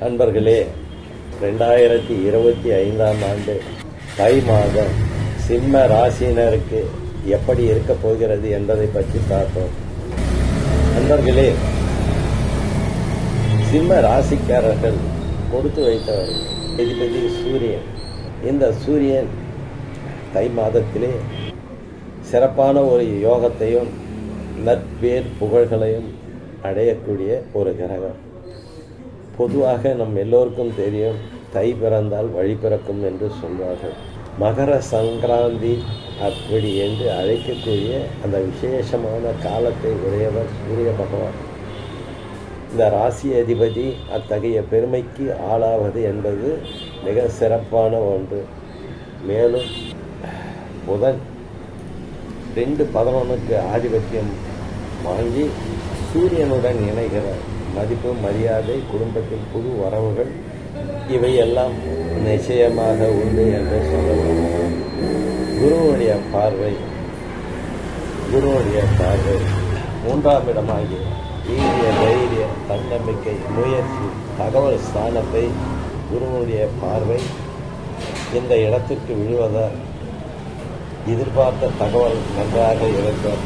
நண்பர்களே ரெண்டாயிரத்தி இருபத்தி ஐந்தாம் ஆண்டு தை மாதம் சிம்ம ராசியினருக்கு எப்படி இருக்க போகிறது என்பதை பற்றி பார்ப்போம். நண்பர்களே சிம்ம ராசிக்காரர்கள் கொடுத்து வைத்தவர் எதிபதி சூரியன். இந்த சூரியன் தை மாதத்திலே சிறப்பான ஒரு யோகத்தையும் நற்பேர் புகழ்களையும் அடையக்கூடிய ஒரு கிரகம். பொதுவாக நம் எல்லோருக்கும் தெரியும் தை பிறந்தால் வழி பிறக்கும் என்று சொல்வார்கள். மகர சங்கராந்தி அப்படி என்று அழைக்கக்கூடிய அந்த விசேஷமான காலத்தை உடையவர் சூரிய பகவான். இந்த ராசி அதிபதி அத்தகைய பெருமைக்கு ஆளாவது என்பது மிக சிறப்பான ஒன்று. மேலும் புதன் ரெண்டு பதினொன்றுக்கு ஆதிபத்தியம் வாங்கி சூரியனுடன் இணைகிறார். மதிப்பு மரியாதை குடும்பத்தில் புது வரவுகள் இவையெல்லாம் நிச்சயமாக உண்டு என்று சொல்லலாம். குருவுடைய பார்வை குருவுடைய பார்வை மூன்றாம் இடமாகிய ஈரிய தைரிய தன்னம்பிக்கை முயற்சி தகவல் ஸ்தானத்தை குருவுடைய பார்வை இந்த இடத்திற்கு விழுவதால் எதிர்பார்த்த தகவல் நன்றாக இருக்கும்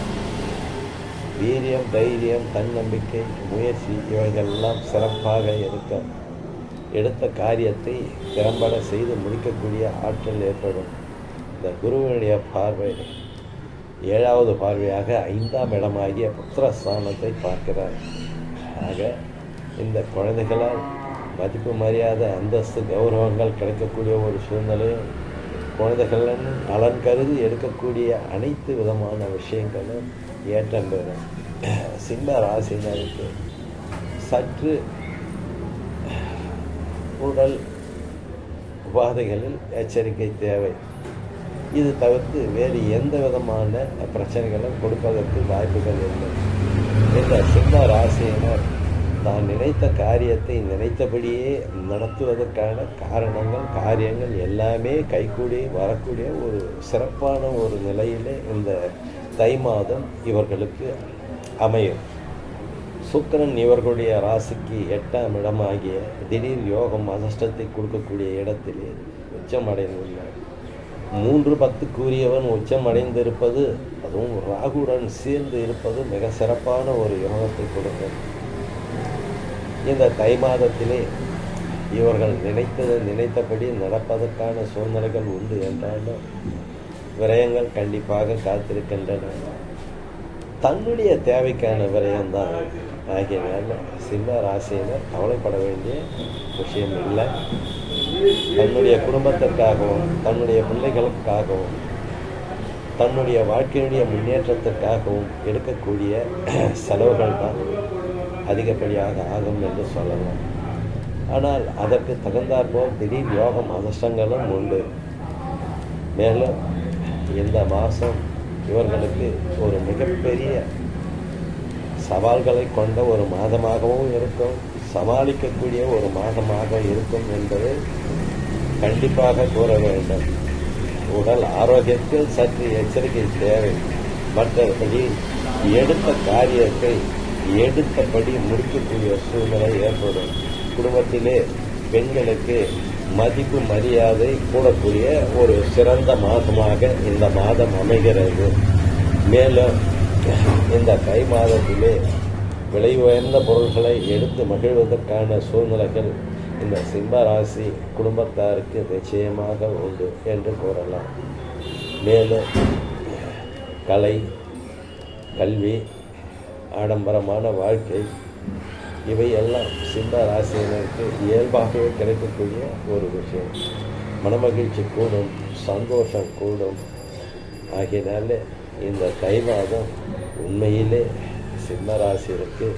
வீரியம் தைரியம் தன்னம்பிக்கை முயற்சி இவைகளெல்லாம் சிறப்பாக இருக்க எடுத்த காரியத்தை திறம்பட செய்து முடிக்கக்கூடிய ஆற்றல் ஏற்படும். இந்த குருவினுடைய பார்வை ஏழாவது பார்வையாக ஐந்தாம் இடமாகிய புத்திரஸ்தானத்தை பார்க்கிறார். ஆக இந்த குழந்தைகளால் மதிப்பு மரியாதை அந்தஸ்து கௌரவங்கள் கிடைக்கக்கூடிய ஒரு சூழ்நிலையும் குழந்தைகள் நலன் கருதி எடுக்கக்கூடிய அனைத்து விதமான விஷயங்களும் ஏற்றம் பெறும். சிம்ம ராசினருக்கு சற்று உடல் உபாதைகளில் எச்சரிக்கை தேவை. இது தவிர்த்து வேறு எந்த விதமான பிரச்சனைகளும் கொடுப்பதற்கு வாய்ப்புகள் இல்லை. இந்த சிம்ம ராசியினர் தான் நினைத்த காரியத்தை நினைத்தபடியே நடத்துவதற்கான காரணங்கள் காரியங்கள் எல்லாமே கைகூடி வரக்கூடிய ஒரு சிறப்பான ஒரு நிலையிலே இந்த தை மாதம் இவர்களுக்கு அமையும். சுக்கரன் இவர்களுடைய ராசிக்கு எட்டாம் இடமாகிய திடீர் யோகம் அதிர்ஷ்டத்தை கொடுக்கக்கூடிய இடத்திலே உச்சமடைந்துள்ளார் மூன்று பத்து கூறியவன் உச்சம் அடைந்திருப்பது அதுவும் ராகுடன் சேர்ந்து இருப்பது மிக சிறப்பான ஒரு யோகத்தை கொடுக்கும். இந்த தை மாதத்திலே இவர்கள் நினைத்தது நினைத்தபடி நடப்பதற்கான சூழ்நிலைகள் உண்டு என்றாலும் விரயங்கள் கண்டிப்பாக காத்திருக்கின்றன. தன்னுடைய தேவைக்கான விரயம்தான். ஆகியனால சிம்ம ராசியினர் கவலைப்பட வேண்டிய விஷயம் இல்லை. தன்னுடைய குடும்பத்திற்காகவும் தன்னுடைய பிள்ளைகளுக்காகவும் தன்னுடைய வாழ்க்கையினுடைய முன்னேற்றத்திற்காகவும் எடுக்கக்கூடிய செலவுகள் தான் அதிகப்படியாக ஆகும் என்று சொல்லலாம். ஆனால் அதற்கு தகுந்தாற்போல் திடீர் யோகம் அதிர்ஷ்டங்களும் உண்டு. மேலும் இந்த மாதம் இவர்களுக்கு ஒரு மிகப்பெரிய சவால்களை கொண்ட ஒரு மாதமாகவும் இருக்கும். சமாளிக்கக்கூடிய ஒரு மாதமாக இருக்கும் என்பதை கண்டிப்பாக கூற வேண்டும். உடல் ஆரோக்கியத்தில் சற்று எச்சரிக்கை தேவை. மற்றபடி எடுத்த காரியத்தை எடுத்தபடி முடிக்கக்கூடிய சூழ்நிலை ஏற்படும். குடும்பத்திலே பெண்களுக்கு மதிப்பு மரியாதை கூடக்கூடிய ஒரு சிறந்த மாதமாக இந்த மாதம் அமைகிறது. மேலும் இந்த கை மாதத்திலே விலை உயர்ந்த பொருள்களை எடுத்து மகிழ்வதற்கான சூழ்நிலைகள் இந்த சிம்ம ராசி குடும்பத்தாருக்கு நிச்சயமாக உண்டு என்று கூறலாம். மேலும் கலை கல்வி ஆடம்பரமான வாழ்க்கை. இவையெல்லாம் சிம்ம ராசியினருக்கு இயல்பாகவே கிடைக்கக்கூடிய ஒரு விஷயம். மனமகிழ்ச்சி கூடும் சந்தோஷம் கூடும். ஆகியனால இந்த தை மாதம் உண்மையிலே சிம்ம ராசியிற்கு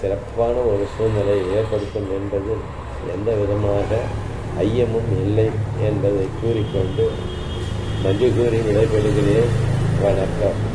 சிறப்பான ஒரு சூழ்நிலை ஏற்படுத்தும் என்பது எந்த விதமாக ஐயமும் இல்லை என்பதை கூறிக்கொண்டு நன்றி கூறி விடைபெறுகிறேன். வணக்கம்.